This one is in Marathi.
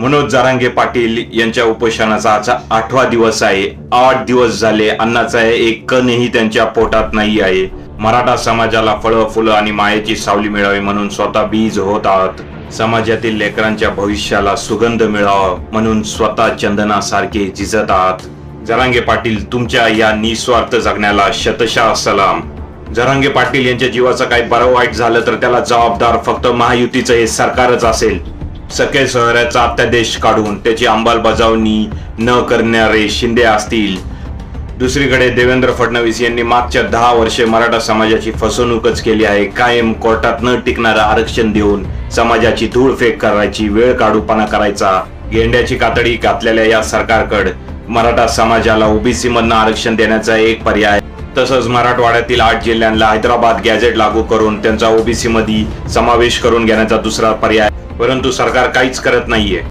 मनोज जारांगे पाटील यांच्या उपोषणाचा आजचा आठवा दिवस आहे. आठ दिवस झाले अन्नाचा एक कणही त्यांच्या पोटात नाही आहे. मराठा समाजाला फळं फुलं आणि मायेची सावली मिळावी म्हणून स्वतः बीज होत आहात समाजातील लेकरांच्या भविष्याला सुगंध मिळावा म्हणून स्वतः चंदनासारखे झिजत आहात जरांगे पाटील तुमच्या या निस्वार्थ जगण्याला शतशा सलाम. जरांगे पाटील यांच्या जीवाचं काही बरं वाईट झालं तर त्याला जबाबदार फक्त महायुतीचं हे सरकारच असेल. सखे शहराचा अत्यादेश काढून त्याची अंमलबजावणी न करणारे शिंदे असतील. दुसरीकडे देवेंद्र फडणवीस यांनी मागच्या दहा वर्षे मराठा समाजाची फसवणूकच केली आहे. कायम कोर्टात न टिकणारं आरक्षण देऊन समाजाची धूळफेक करायची वेळ काढूपणा करायचा. गेंड्याची कातडी घातलेल्या या सरकारकड मराठा समाजाला ओबीसी मधनं आरक्षण देण्याचा एक पर्याय तसंच मराठवाड्यातील आठ जिल्ह्यांना हैदराबाद गॅझेट लागू करून त्यांचा ओबीसी मध्ये समावेश करून घेण्याचा दुसरा पर्याय परंतु सरकार काहीच करत नाहीये.